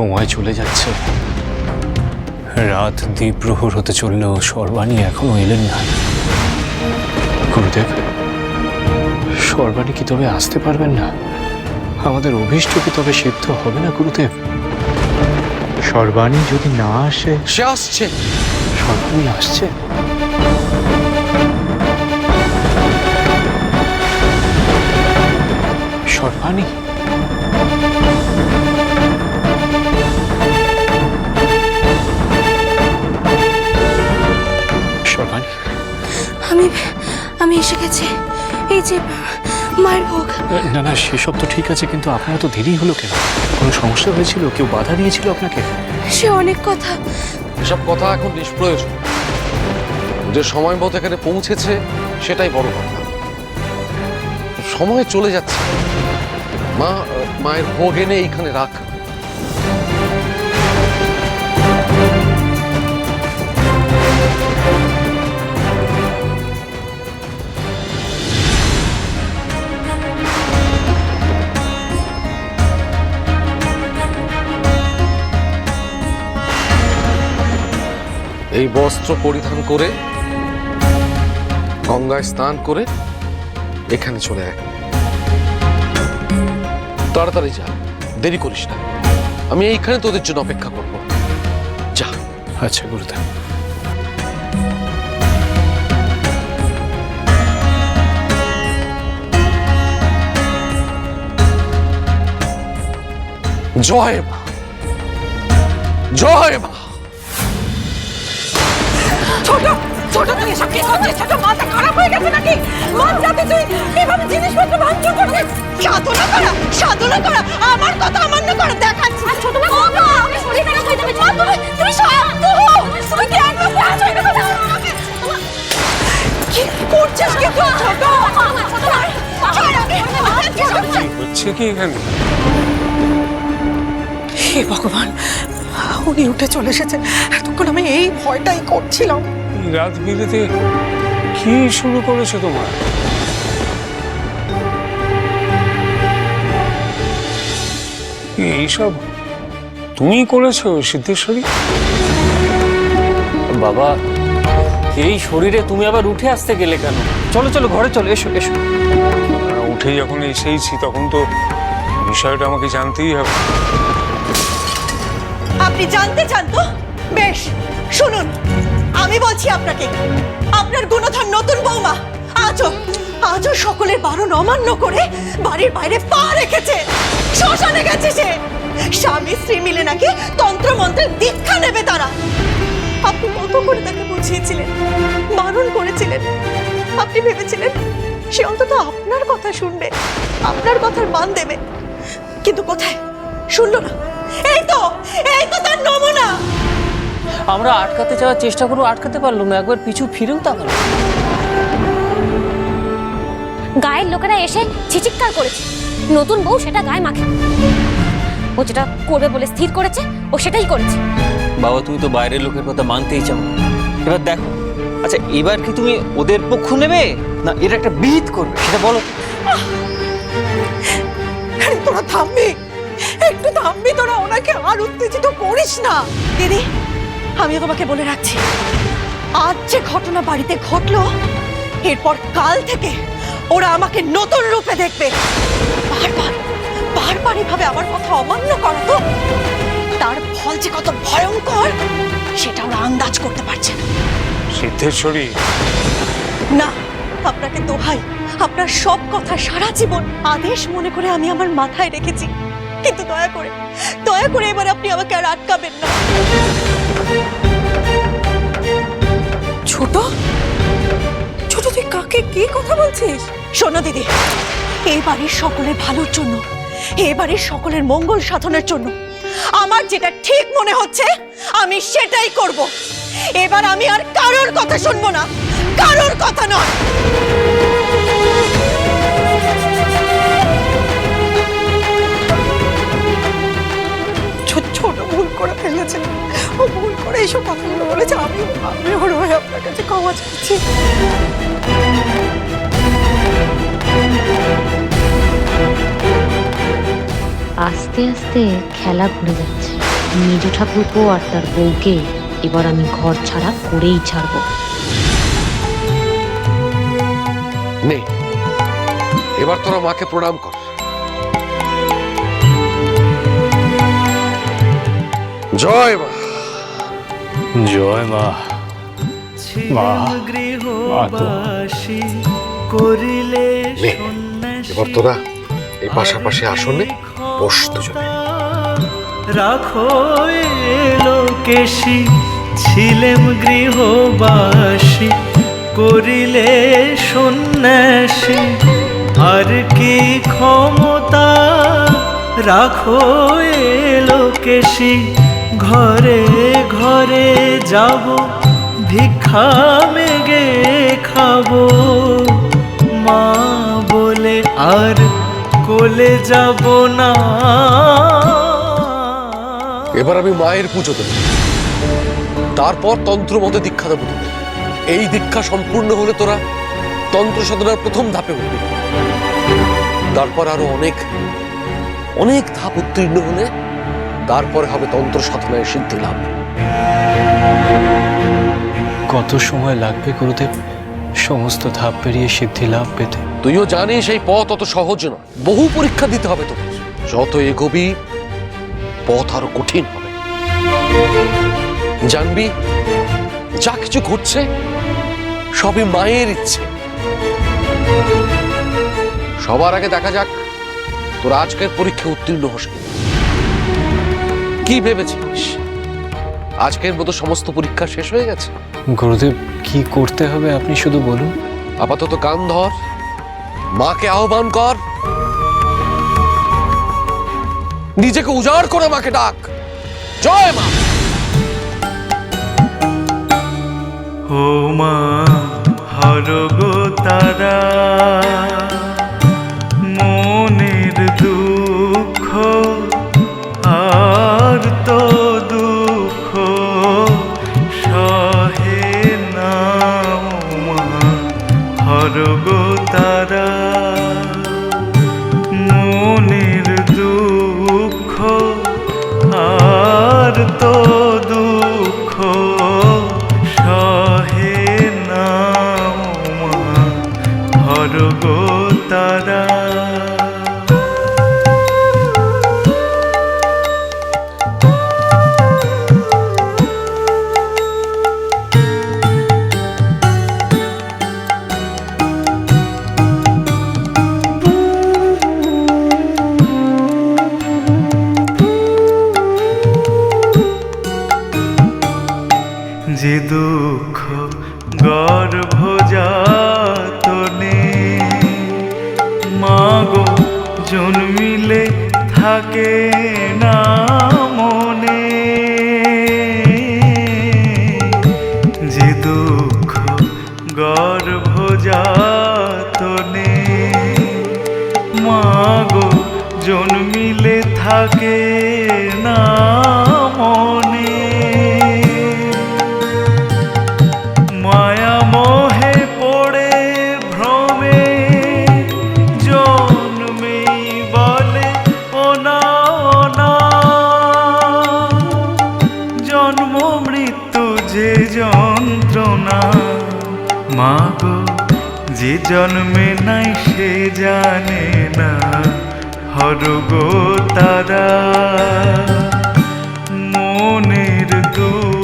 সময় চলে যাচ্ছে। রাত দ্বীপ্রহর হতে চললেও সর্বাণী এখনও এলেন না। গুরুদেব সর্বাণী কি তবে আসতে পারবেন না? আমাদের অভীষ্ট কি তবে সিদ্ধ হবে না গুরুদেব? সর্বাণী যদি না আসে সে আসছে। সর্বাণী আসছে? সর্বাণী? এই যে মায়ের ভোগ। না না সেসব তো ঠিক আছে কিন্তু আপনারা তো দেরি হলো কেন? কোনো সমস্যা হয়েছিল? কেউ বাধা দিয়েছিল আপনাকে? সে অনেক কথা। এসব কথা এখন নিষ্প্রয়োজন যে সময় মতো এখানে পৌঁছেছে সেটাই বড় কথা। সময় চলে যাচ্ছে। মা মায়ের ভোগ এনে এইখানে রাখ। এই বস্ত্র পরিধান করে গঙ্গায় স্নান করে এখানে চলে আয়। তাড়াতাড়ি যা দেরি করিস না। আমি এইখানে তোদের জন্য অপেক্ষা করব। যা। আচ্ছা গুরুদেব। জয় মা। জয় মা। ছোট ছোট তুই এসব কি করছিস ছোট মাথা খারাপ হয়ে গেছে নাকি? মন যাতে তুই এভাবে জিনিসপত্র ভাঙচুর করছিস সাধনা করা সাধনা করা আমার কথা অমান্য করা দেখাচ্ছিস ছোট মা আমি শরীর খারাপ হয়ে যাবে। তুমি তুমি শান্ত হও। তুমি কি হয়ে গেছে? কি করছিস কি তুই ছোট? হচ্ছে কি এখানে? হে ভগবান উনি উঠে চলে এসেছেন এতক্ষণ আমি এই ভয়টাই করছিলাম। রাত বিরেতে কি শুরু করেছ তোমার? এইসব তুমি করেছ সিদ্ধেশ্বরী? বাবা এই শরীরে তুমি আবার উঠে আসতে গেলে কেন? চলো চলো ঘরে চলো এসো এসো। উঠে যখন এসেইছি তখন তো বিষয়টা আমাকে জানতেই হবে। আপনি জানতে চান তো? বেশ, শুনুন, আমি বলছি আপনাকে, আপনার গুণধর নতুন বৌমা আজও আজও সকলের বারণ অমান্য করে বাড়ির বাইরে পা রেখেছে, শ্মশানে গেছে সে। স্বামী স্ত্রী মিলে নাকি তন্ত্র মন্ত্রের দীক্ষা নেবে তারা। আপনি কত করে তাকে বুঝিয়েছিলেন, বারণ করেছিলেন? আপনি ভেবেছিলেন সে অন্তত আপনার কথা শুনবে, আপনার কথার মান দেবে। কিন্তু কোথায়? শুনলো না। এই তো এই তো তার নমুনা। আমরা আটকাতে যাওয়ার চেষ্টা করব আটকাতে পারল না একবার পিছু ফিরেও তাকালো গায়ের লোকেরা এসে চিচিৎকার করেছে। নতুন বউ সেটা গায়ে মাখে। ও যেটা করবে বলে স্থির করেছে ও সেটাই করেছে। বাবা তুমি তো বাইরের লোকের কথা মানতেই চাও এবার দেখো আচ্ছা এবার কি তুমি ওদের পক্ষ নেবে? না এর একটা বিহিত করবে সেটা বলো। আরে তোরা থামবি। থামবি তোরা ওনাকে আর উত্তেজিত করিস না। দিদি আমি তোমাকে বলে রাখছি আজ যে ঘটনা বাড়িতে ঘটলো এরপর কাল থেকে ওরা আমাকে নতুন রূপে দেখবে। বারবার বারবার এভাবে আমার কথা অমান্য করো তো। তার ফল যে কত ভয়ঙ্কর সেটা ওরা আন্দাজ করতে পারছে না। সিদ্ধেশ্বরী। না আপনাকে দোহাই আপনার সব কথা সারা জীবন আদেশ মনে করে আমি আমার মাথায় রেখেছি। কিন্তু দয়া করে দয়া করে এবার আপনি আমাকে আর আটকাবেন না। ছোট? ছোট তুই কাকে কি কথা বলছিস? শোনো দিদি এই বাড়ির সকলের ভালোর জন্য এই বাড়ির সকলের মঙ্গল সাধনের জন্য আমার যেটা ঠিক মনে হচ্ছে আমি সেটাই করব। এবার আমি আর কারোর কথা শুনব না কারোর কথা নয়। ফেলেছে ও ভুল করে এইসব কথাগুলো বলেছে আমি আমি ওর হয়ে আপনার কাছে ক্ষমা চাচ্ছি আস্তে আস্তে খেলা ঘুরে যাচ্ছে। মেজ ঠাকুরপো আর তার বউকে এবার আমি ঘর ছাড়া করেই ছাড়বো। নে এবার তোরা মাকে প্রণাম কর। জয় মা। জয় মা। তো করিলে এবার তোরা এই পাশাপাশি আসনে বস দুজনে। রাখো লোকেশি। ছিলেম গৃহবাসী করিলে সন্ন্যাসী। আর কি ক্ষমতা রাখো লোকেশি। ঘরে ঘরে যাব, ভিক্ষা মেগে খাব। মা বলে, আর কোলে যাব না। এবার আমি মায়ের পুজো দেব। তারপর তন্ত্র মতে দীক্ষা দেবো। এই দীক্ষা সম্পূর্ণ হলে তোরা তন্ত্র সাধনার প্রথম ধাপে উঠবি। তারপর আরও অনেক অনেক ধাপ উত্তীর্ণ হলে তারপরে হবে তন্ত্র সাধনায় সিদ্ধি লাভ। কত সময় লাগবে গুরুদেব? সমস্ত ধাপ পেরিয়ে সিদ্ধি লাভ পেতে। তুইও জানিস এই পথ অত সহজ নয়। বহু পরীক্ষা দিতে হবে তোকে। যত এগোবি পথ আরও কঠিন হবে। জানবি যা কিছু ঘটছে সবই মায়ের ইচ্ছে। সবার আগে দেখা যাক তোর আজকের পরীক্ষা উত্তীর্ণ হোস। কি ভেবেছিস আজকের মতো সমস্ত পরীক্ষা শেষ হয়ে গেছে। গুরুদেব কি করতে হবে আপনি শুধু বলুন। আপাতত কান ধর মাকে আহ্বান কর। নিজেকে উজাড় করে মাকে ডাক। জয় মা। ও মা হরগো তারা। হরগো তারা যে দুঃখ গর্ভজাতনে থাকে না মনে। যে দুঃখ গর্ভজাতনে মাগো জন্মিলে থাকে না মাগো যে জন্মে নাই সে জানে না হরগো তারা। মনের দুঃখ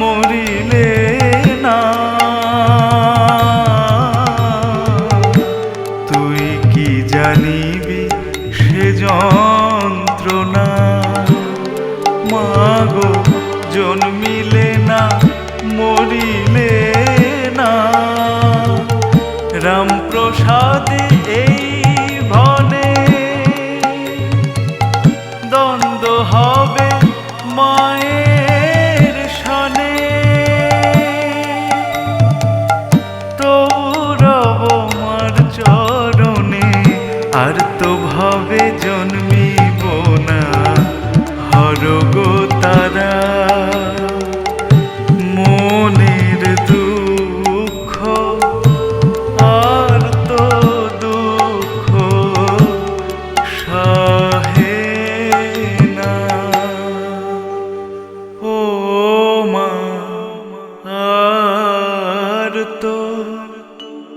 মরিলে না। তুই কি জানিবি সে যন্ত্রণা? মাগো জন্মিলে না মরিলে না। রামপ্রসাদে